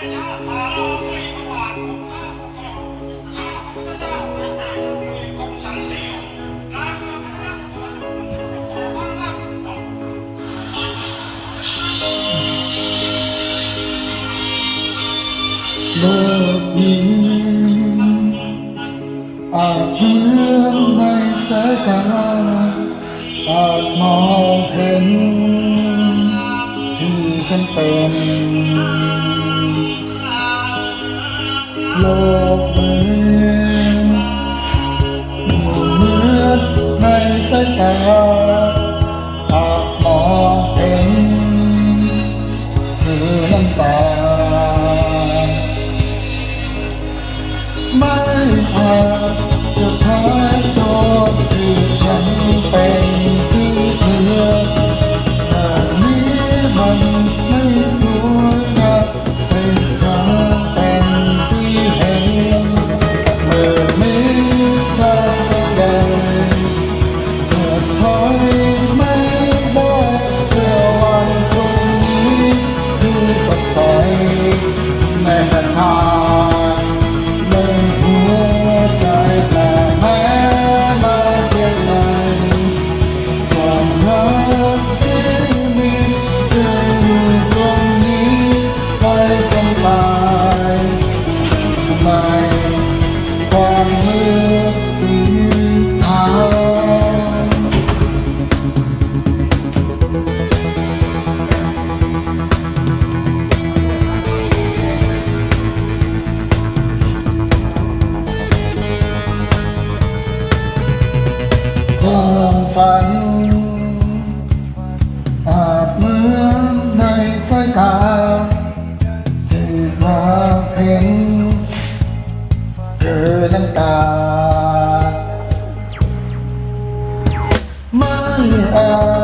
บลกนี้อาจเชื่อมในสายตาอาจมองเห็น ที่ฉันเป็น ลกมืองมืดในสายตาหากมองเห็นือน้ำตา ไม่อาจจะพายตัว 我烦 you are.